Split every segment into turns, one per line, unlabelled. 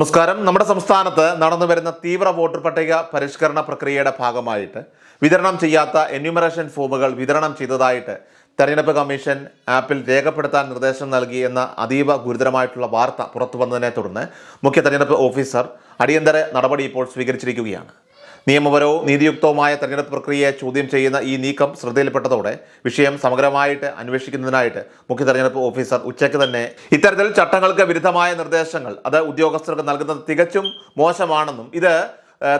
നമസ്കാരം. നമ്മുടെ സംസ്ഥാനത്ത് നടന്നു വരുന്ന തീവ്ര വോട്ടർ പട്ടിക പരിഷ്കരണ പ്രക്രിയയുടെ ഭാഗമായിട്ട് വിതരണം ചെയ്യാത്ത എന്യൂമറേഷൻ ഫോമുകൾ വിതരണം ചെയ്തതായിട്ട് തെരഞ്ഞെടുപ്പ് കമ്മീഷൻ ആപ്പിൽ രേഖപ്പെടുത്താൻ നിർദ്ദേശം നൽകി എന്ന അതീവ ഗുരുതരമായിട്ടുള്ള വാർത്ത പുറത്തു വന്നതിനെ തുടർന്ന് മുഖ്യ തെരഞ്ഞെടുപ്പ് ഓഫീസർ അടിയന്തര നടപടി ഇപ്പോൾ സ്വീകരിച്ചിരിക്കുകയാണ്. നിയമപരവും നീതിയുക്തവുമായ തെരഞ്ഞെടുപ്പ് പ്രക്രിയയെ ചോദ്യം ചെയ്യുന്ന ഈ നീക്കം ശ്രദ്ധയിൽപ്പെട്ടതോടെ വിഷയം സമഗ്രമായിട്ട് അന്വേഷിക്കുന്നതിനായിട്ട് മുഖ്യ തെരഞ്ഞെടുപ്പ് ഓഫീസർ ഉച്ചയ്ക്ക് തന്നെ ഇത്തരത്തിൽ ചട്ടങ്ങൾക്ക് വിരുദ്ധമായ നിർദ്ദേശങ്ങൾ അത് ഉദ്യോഗസ്ഥർക്ക് നൽകുന്നത് തികച്ചും മോശമാണെന്നും ഇത്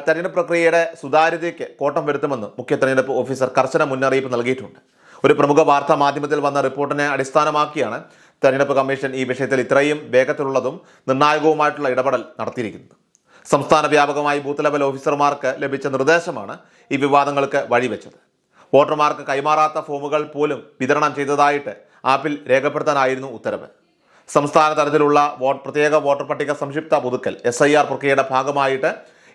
തെരഞ്ഞെടുപ്പ് പ്രക്രിയയുടെ സുതാര്യതയ്ക്ക് കോട്ടം വരുത്തുമെന്നും മുഖ്യ തെരഞ്ഞെടുപ്പ് ഓഫീസർ കർശന മുന്നറിയിപ്പ് നൽകിയിട്ടുണ്ട്. ഒരു പ്രമുഖ വാർത്താ മാധ്യമത്തിൽ വന്ന റിപ്പോർട്ടിനെ അടിസ്ഥാനമാക്കിയാണ് തെരഞ്ഞെടുപ്പ് കമ്മീഷൻ ഈ വിഷയത്തിൽ ഇത്രയും വേഗത്തിലുള്ളതും നിർണായകവുമായിട്ടുള്ള ഇടപെടൽ നടത്തിയിരിക്കുന്നത്. സംസ്ഥാന വ്യാപകമായി ബൂത്ത് ലെവൽ ഓഫീസർമാർക്ക് ലഭിച്ച നിർദ്ദേശമാണ് ഈ വിവാദങ്ങൾക്ക് വഴിവെച്ചത്. വോട്ടർമാർക്ക് കൈമാറാത്ത ഫോമുകൾ പോലും വിതരണം ചെയ്തതായിട്ട് ആപ്പിൽ രേഖപ്പെടുത്താനായിരുന്നു ഉത്തരവ്. സംസ്ഥാന തലത്തിലുള്ള വോട്ട് പ്രത്യേക വോട്ടർ പട്ടിക സംക്ഷിപ്ത പുതുക്കൽ എസ് ഐ ആർ പ്രക്രിയയുടെ ഭാഗമായിട്ട്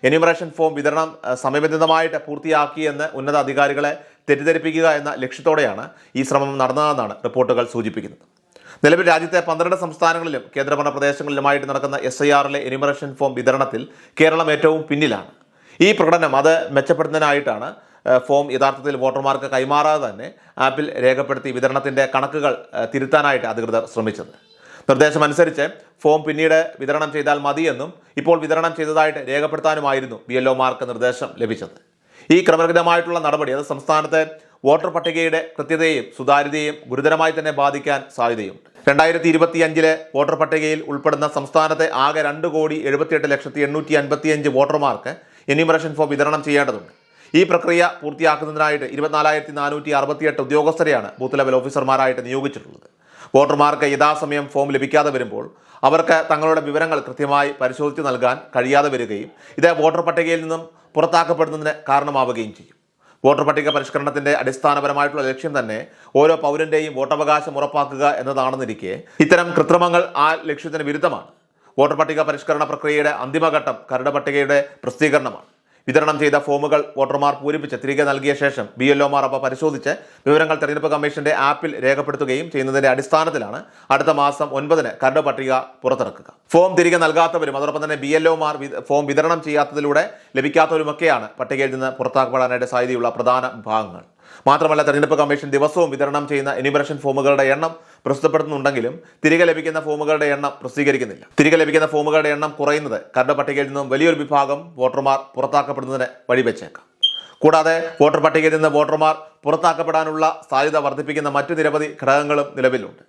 എന്യൂമറേഷൻ ഫോം വിതരണം സമയബന്ധിതമായിട്ട് പൂർത്തിയാക്കിയെന്ന് ഉന്നത അധികാരികളെ തെറ്റിദ്ധരിപ്പിക്കുക എന്ന ലക്ഷ്യത്തോടെയാണ് ഈ ശ്രമം നടന്നതെന്നാണ് റിപ്പോർട്ടുകൾ സൂചിപ്പിക്കുന്നത്. നിലവിൽ രാജ്യത്തെ പന്ത്രണ്ട് സംസ്ഥാനങ്ങളിലും കേന്ദ്രഭരണ പ്രദേശങ്ങളിലുമായിട്ട് നടക്കുന്ന എസ് ഐ ആറിലെ എനിമറേഷൻ ഫോം വിതരണത്തിൽ കേരളം ഏറ്റവും പിന്നിലാണ്. ഈ പ്രകടനം അത് മെച്ചപ്പെടുത്തുന്നതിനായിട്ടാണ് ഫോം യഥാർത്ഥത്തിൽ വോട്ടർമാർക്ക് കൈമാറാതെ തന്നെ ആപ്പിൽ രേഖപ്പെടുത്തി വിതരണത്തിന്റെ കണക്കുകൾ തിരുത്താനായിട്ട് അധികൃതർ ശ്രമിച്ചത്. നിർദ്ദേശമനുസരിച്ച് ഫോം പിന്നീട് വിതരണം ചെയ്താൽ മതിയെന്നും ഇപ്പോൾ വിതരണം ചെയ്തതായിട്ട് രേഖപ്പെടുത്താനുമായിരുന്നു ബി എൽ നിർദ്ദേശം ലഭിച്ചത്. ഈ ക്രമരഹിതമായിട്ടുള്ള നടപടി അത് സംസ്ഥാനത്തെ വോട്ടർ പട്ടികയുടെ കൃത്യതയെയും സുതാര്യതയെയും ഗുരുതരമായി തന്നെ ബാധിക്കാൻ സാധ്യതയുണ്ട്. രണ്ടായിരത്തി ഇരുപത്തി അഞ്ചിലെ വോട്ടർ പട്ടികയിൽ ഉൾപ്പെടുന്ന സംസ്ഥാനത്തെ ആകെ രണ്ട് കോടി എഴുപത്തിയെട്ട് ലക്ഷത്തി എണ്ണൂറ്റി അൻപത്തിയഞ്ച് വോട്ടർമാർക്ക് എന്യൂമറേഷൻ ഫോം വിതരണം ചെയ്യേണ്ടതുണ്ട്. ഈ പ്രക്രിയ പൂർത്തിയാക്കുന്നതിനായിട്ട് ഇരുപത്തിനാലായിരത്തി നാനൂറ്റി അറുപത്തിയെട്ട് ഉദ്യോഗസ്ഥരെയാണ് ബൂത്ത് ലെവൽ ഓഫീസർമാരായിട്ട് നിയോഗിച്ചിട്ടുള്ളത്. വോട്ടർമാർക്ക് യഥാസമയം ഫോം ലഭിക്കാതെ വരുമ്പോൾ അവർക്ക് തങ്ങളുടെ വിവരങ്ങൾ കൃത്യമായി പരിശോധിച്ച് നൽകാൻ കഴിയാതെ വരികയും ഇത് വോട്ടർ പട്ടികയിൽ നിന്നും പുറത്താക്കപ്പെടുന്നതിന് കാരണമാവുകയും ചെയ്യും. വോട്ടർ പട്ടിക പരിഷ്കരണത്തിന്റെ അടിസ്ഥാനപരമായിട്ടുള്ള ലക്ഷ്യം തന്നെ ഓരോ പൗരന്റെയും വോട്ടവകാശം ഉറപ്പാക്കുക എന്നതാണെന്നിരിക്കെ ഇത്തരം കൃത്രിമങ്ങൾ ആ ലക്ഷ്യത്തിന് വിരുദ്ധമാണ്. വോട്ടർ പട്ടിക പരിഷ്കരണ പ്രക്രിയയുടെ അന്തിമഘട്ടം കരട് പട്ടികയുടെ പ്രസിദ്ധീകരണമാണ്. വിതരണം ചെയ്ത ഫോമുകൾ വോട്ടർമാർ പൂരിപ്പിച്ച് തിരികെ നൽകിയ ശേഷം ബി എൽ അവ പരിശോധിച്ച് വിവരങ്ങൾ തെരഞ്ഞെടുപ്പ് കമ്മീഷന്റെ ആപ്പിൽ രേഖപ്പെടുത്തുകയും ചെയ്യുന്നതിന്റെ അടിസ്ഥാനത്തിലാണ് അടുത്ത മാസം ഒൻപതിന് കരട് പട്ടിക പുറത്തിറക്കുക. ഫോം തിരികെ നൽകാത്തവരും അതോടൊപ്പം തന്നെ ബി ഫോം വിതരണം ചെയ്യാത്തതിലൂടെ ലഭിക്കാത്തവരുമൊക്കെയാണ് പട്ടികയിൽ നിന്ന് പുറത്താക്കപ്പെടാനായിട്ട് സാധ്യതയുള്ള പ്രധാന ഭാഗങ്ങൾ. മാത്രമല്ല തെരഞ്ഞെടുപ്പ് കമ്മീഷൻ ദിവസവും വിതരണം ചെയ്യുന്ന എന്യൂമറേഷൻ ഫോമുകളുടെ എണ്ണം പ്രസിദ്ധപ്പെടുത്തുന്നുണ്ടെങ്കിലും തിരികെ ലഭിക്കുന്ന ഫോമുകളുടെ എണ്ണം പ്രസിദ്ധീകരിക്കുന്നില്ല. തിരികെ ലഭിക്കുന്ന ഫോമുകളുടെ എണ്ണം കുറയുന്നത് കരട് പട്ടികയിൽ നിന്നും വലിയൊരു വിഭാഗം വോട്ടർമാർ പുറത്താക്കപ്പെടുന്നതിന് വഴിവെച്ചേക്കാം. കൂടാതെ വോട്ടർ പട്ടികയിൽ നിന്ന് വോട്ടർമാർ പുറത്താക്കപ്പെടാനുള്ള സാധ്യത വർദ്ധിപ്പിക്കുന്ന മറ്റു നിരവധി ഘടകങ്ങളും നിലവിലുണ്ട്.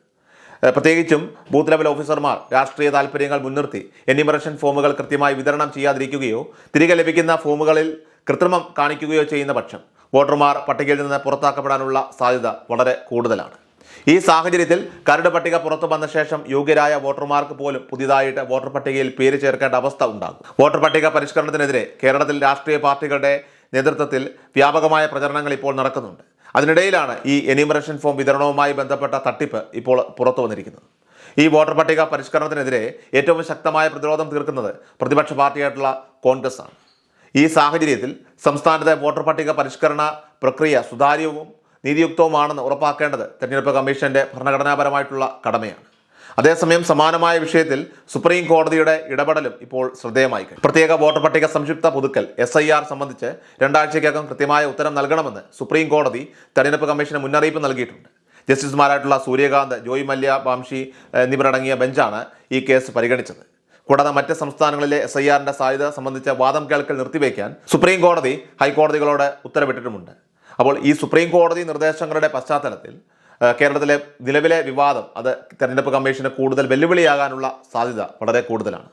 പ്രത്യേകിച്ചും ബൂത്ത് ലെവൽ ഓഫീസർമാർ രാഷ്ട്രീയ താല്പര്യങ്ങൾ മുൻനിർത്തി എന്യൂമറേഷൻ ഫോമുകൾ കൃത്യമായി വിതരണം ചെയ്യാതിരിക്കുകയോ തിരികെ ലഭിക്കുന്ന ഫോമുകളിൽ കൃത്രിമം കാണിക്കുകയോ ചെയ്യുന്ന പക്ഷം വോട്ടർമാർ പട്ടികയിൽ നിന്ന് പുറത്താക്കപ്പെടാനുള്ള സാധ്യത വളരെ കൂടുതലാണ്. ഈ സാഹചര്യത്തിൽ കരട് പട്ടിക പുറത്തു വന്ന ശേഷം യോഗ്യരായ വോട്ടർമാർക്ക് പോലും പുതിയതായിട്ട് വോട്ടർ പട്ടികയിൽ പേര് ചേർക്കേണ്ട അവസ്ഥ ഉണ്ടാകും. വോട്ടർ പട്ടിക പരിഷ്കരണത്തിനെതിരെ കേരളത്തിൽ രാഷ്ട്രീയ പാർട്ടികളുടെ നേതൃത്വത്തിൽ വ്യാപകമായ പ്രചരണങ്ങൾ ഇപ്പോൾ നടക്കുന്നുണ്ട്. അതിനിടയിലാണ് ഈ എനിമറേഷൻ ഫോം വിതരണവുമായി ബന്ധപ്പെട്ട തട്ടിപ്പ് ഇപ്പോൾ പുറത്തു വന്നിരിക്കുന്നത്. ഈ വോട്ടർ പട്ടിക പരിഷ്കരണത്തിനെതിരെ ഏറ്റവും ശക്തമായ പ്രതിരോധം തീർക്കുന്നത് പ്രതിപക്ഷ പാർട്ടിയായിട്ടുള്ള കോൺഗ്രസ് ആണ് ഈ സാഹചര്യത്തിൽ സംസ്ഥാനത്തെ വോട്ടർ പട്ടിക പരിഷ്കരണ പ്രക്രിയ സുതാര്യവും നീതിയുക്തവുമാണെന്ന് ഉറപ്പാക്കേണ്ടത് തെരഞ്ഞെടുപ്പ് കമ്മീഷന്റെ ഭരണഘടനാപരമായിട്ടുള്ള കടമയാണ്. അതേസമയം സമാനമായ വിഷയത്തിൽ സുപ്രീം കോടതിയുടെ ഇടപെടലും ഇപ്പോൾ ശ്രദ്ധേയമായി. പ്രത്യേക വോട്ടർ പട്ടിക സംക്ഷിപ്ത പുതുക്കൽ എസ് ഐ ആർ സംബന്ധിച്ച് രണ്ടാഴ്ചയ്ക്കകം കൃത്യമായ ഉത്തരം നൽകണമെന്ന് സുപ്രീം കോടതി തെരഞ്ഞെടുപ്പ് കമ്മീഷന് മുന്നറിയിപ്പ് നൽകിയിട്ടുണ്ട്. ജസ്റ്റിസുമാരായിട്ടുള്ള സൂര്യകാന്ത് ജോയ് മല്യ ബാംഷി എന്നിവരടങ്ങിയ ബെഞ്ചാണ് ഈ കേസ് പരിഗണിച്ചത്. കൂടാതെ മറ്റ് സംസ്ഥാനങ്ങളിലെ എസ് ഐ ആറിന്റെ സാധ്യത സംബന്ധിച്ച വാദം കേൾക്കൽ നിർത്തിവെക്കാൻ സുപ്രീം കോടതി ഹൈക്കോടതികളോട് ഉത്തരവിട്ടിട്ടുമുണ്ട്. അപ്പോൾ ഈ സുപ്രീം കോടതി നിർദ്ദേശങ്ങളുടെ പശ്ചാത്തലത്തിൽ കേരളത്തിലെ നിലവിലെ വിവാദം അത് തെരഞ്ഞെടുപ്പ് കമ്മീഷന് കൂടുതൽ വെല്ലുവിളിയാകാനുള്ള സാധ്യത വളരെ കൂടുതലാണ്.